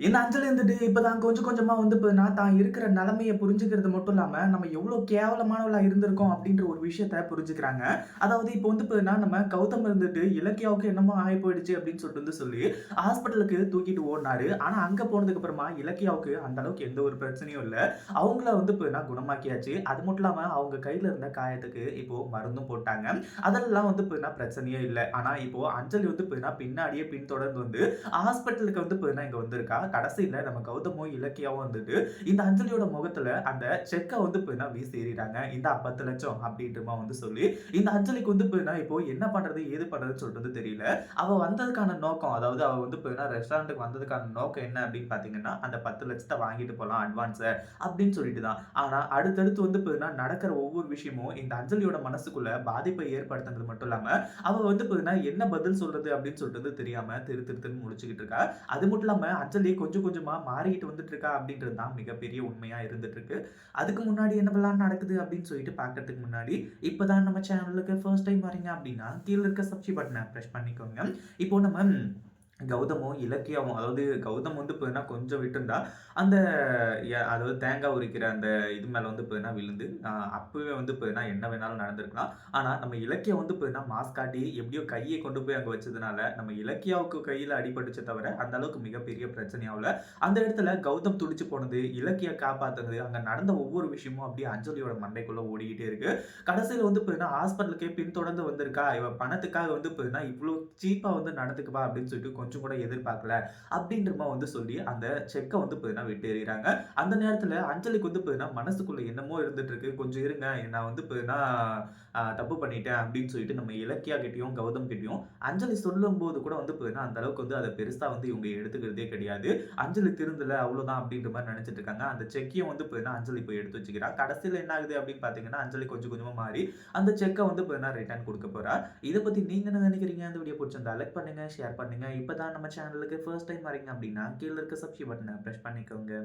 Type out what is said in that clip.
இந்த அஞ்சல் இருந்துட்டு இப்பதான் கொஞ்சம் கொஞ்சமாக வந்து இப்போ நான் தான் இருக்கிற நிலமையை புரிஞ்சுக்கிறது மட்டும் இல்லாமல் நம்ம எவ்வளோ கேவலமானவளாக இருந்திருக்கோம் அப்படின்ற ஒரு விஷயத்த புரிஞ்சுக்கிறாங்க. அதாவது இப்போ வந்து இப்போ நான் நம்ம கௌதம் இருந்துட்டு இலக்கியாவுக்கு என்னமோ ஆகி போயிடுச்சு அப்படின்னு சொல்லிட்டு வந்து சொல்லி ஹாஸ்பிட்டலுக்கு தூக்கிட்டு ஓடினாரு ஆனால் அங்கே போனதுக்கு அப்புறமா இலக்கியாவுக்கு அந்த அளவுக்கு எந்த ஒரு பிரச்சனையும் இல்லை அவங்கள வந்து இப்போ நான் குணமாக்கியாச்சு. அது மட்டும் இல்லாமல் அவங்க கையில் இருந்த காயத்துக்கு இப்போ மருந்தும் போட்டாங்க. அதெல்லாம் வந்து இப்போ நான் பிரச்சனையே இல்லை ஆனால் இப்போ அஞ்சலி வந்து இப்போ நான் பின்னாடியே பின்தொடர்ந்து வந்து ஹாஸ்பிட்டலுக்கு வந்து இப்போ நான் இங்கே வந்திருக்கா. கடைசியில நம்ம கௌதமும், இலக்கியாவும் வந்துட்டு இந்த அஞ்சலியோட முகத்துல அந்த செக்கை வந்து போயினா வீசி எறியறாங்க. இந்தா 10,00,000 அப்படின்றமா வந்து சொல்லி, இந்த அஞ்சலிக்கு வந்து போயினா இப்போ என்ன பண்றது, ஏது பண்றதுன்னு சொல்லிட்டு தெரியல. அவ வந்ததுக்கான நோக்கம், அதாவது அவ வந்து பார்த்தீங்கன்னா ரெஸ்டாரண்ட்டுக்கு வந்ததுக்கான நோக்கம் என்ன அப்படின்னு பார்த்தீங்கன்னா, அந்த பத்து லட்சத்தை வாங்கிட்டு போலாம் அட்வான்ஸ அப்படின்னு சொல்லிட்டு தான். ஆனா அடுத்தடுத்து வந்து பார்த்தீங்கன்னா நடக்கிற ஒவ்வொரு விஷயமும் இந்த அஞ்சலியோட மனசுக்குள்ள பாதிப்பை ஏற்படுத்துனது மட்டும் இல்லாம, அவ வந்து பார்த்தீங்கன்னா என்ன பதில் சொல்றது அப்படின்னு சொல்லிட்டு தெரியாமல் தெரியாம திரு திருத்துன்னு முடிச்சுக்கிட்டு இருக்கா. அது மட்டும் இல்லாம அஞ்சலி கொஞ்சம் கொஞ்சமா மாறிக்கிட்டு வந்துட்டு இருக்கா அப்படின்றது தான் மிகப்பெரிய உண்மையா இருந்துட்டு இருக்கு. அதுக்கு முன்னாடி என்னவெல்லாம் நடக்குது அப்படின்னு சொல்லிட்டு பார்க்கறதுக்கு முன்னாடி, இப்போ தான் நம்ம சேனலுக்கு ஃபர்ஸ்ட் டைம் வரீங்க அப்படின்னா, கீழே இருக்க சப்ஸ்கிரைப் பட்டனை ப்ரெஸ் பண்ணிக்கோங்க. இப்போ நம்ம கௌதமும், இலக்கியாவும் அதாவது கௌதம் வந்து பார்த்தீங்கன்னா கொஞ்சம் விட்டுருந்தா அந்த அதாவது தேங்காய் உரிக்கிற அந்த இது மேலே வந்து பார்த்தீங்கன்னா விழுந்து, அப்பவே வந்து பார்த்தீங்கன்னா என்ன வேணாலும் நடந்திருக்கலாம். ஆனால் நம்ம இலக்கியம் வந்து பார்த்தீங்கன்னா மாஸ் காட்டி எப்படியோ கையை கொண்டு போய் அங்கே வச்சதுனால, நம்ம இலக்கியாவுக்கு கையில் அடிபட்டுச்சே தவிர, அந்த அளவுக்கு மிகப்பெரிய பிரச்சனையாவில் அந்த இடத்துல கௌதம் துடிச்சு போனது, இலக்கிய காப்பாற்றுனது அங்கே நடந்த ஒவ்வொரு விஷயமும் அப்படியே அஞ்சலியோட மண்டைக்குள்ளே ஓடிக்கிட்டே இருக்கு. கடைசியில் வந்து பார்த்தீங்கன்னா ஹாஸ்பிட்டலுக்கே பின்தொடர்ந்து வந்திருக்கா. இவ பணத்துக்காக வந்து பார்த்தீங்கன்னா இவ்வளோ சீப்பாக வந்து நடந்துக்குவா அப்படின்னு சொல்லிட்டு கொஞ்சம் கூட எதிர்பார்க்கல. அப்படின்ற வந்து சொல்லி அந்த செக்கை வந்து பார்த்தீங்கன்னா விட்டு எறியறாங்க. அந்த நேரத்தில் அஞ்சலிக்கு வந்து பார்த்தீங்கன்னா மனசுக்குள்ள என்னமோ இருந்துட்டு இருக்கு. கொஞ்சம் இருங்க நான் வந்து பார்த்தீங்கன்னா தப்பு பண்ணிட்டேன் அப்படின்னு சொல்லிட்டு நம்ம இலக்கியா கிட்டயும், கௌதம் கிட்டயும் அஞ்சலி சொல்லும்போது கூட வந்து பார்த்தீங்கன்னா அந்த அளவுக்கு வந்து அதை பெருசாக வந்து இவங்க எடுத்துக்கிறதே கிடையாது. அஞ்சலி திருந்தல அவ்வளோதான் அப்படின்ற மாதிரி நினச்சிட்டு இருக்காங்க. அந்த செக்கையும் வந்து பார்த்தீங்கன்னா அஞ்சலி போய் எடுத்து வச்சுக்கிறா. கடைசியில் என்ன ஆகுது அப்படின்னு பார்த்தீங்கன்னா, அஞ்சலி கொஞ்சம் கொஞ்சமாக மாறி அந்த செக்கை வந்து பார்த்தீங்கன்னா ரிட்டர்ன் கொடுக்க போகிறா இதை பற்றி நீங்கள் என்ன நினைக்கிறீங்க அந்த வீடியோ பிடிச்சிருந்தா லைக் பண்ணுங்கள் ஷேர் பண்ணுங்கள் இப்போ இப்போ தான் நம்ம சேனலுக்கு ஃபர்ஸ்ட் டைம் வரீங்க அப்படின்னா, கீழ இருக்க சப்ஸ்கிரைப் பட்டனை ப்ரெஸ் பண்ணிக்கோங்க.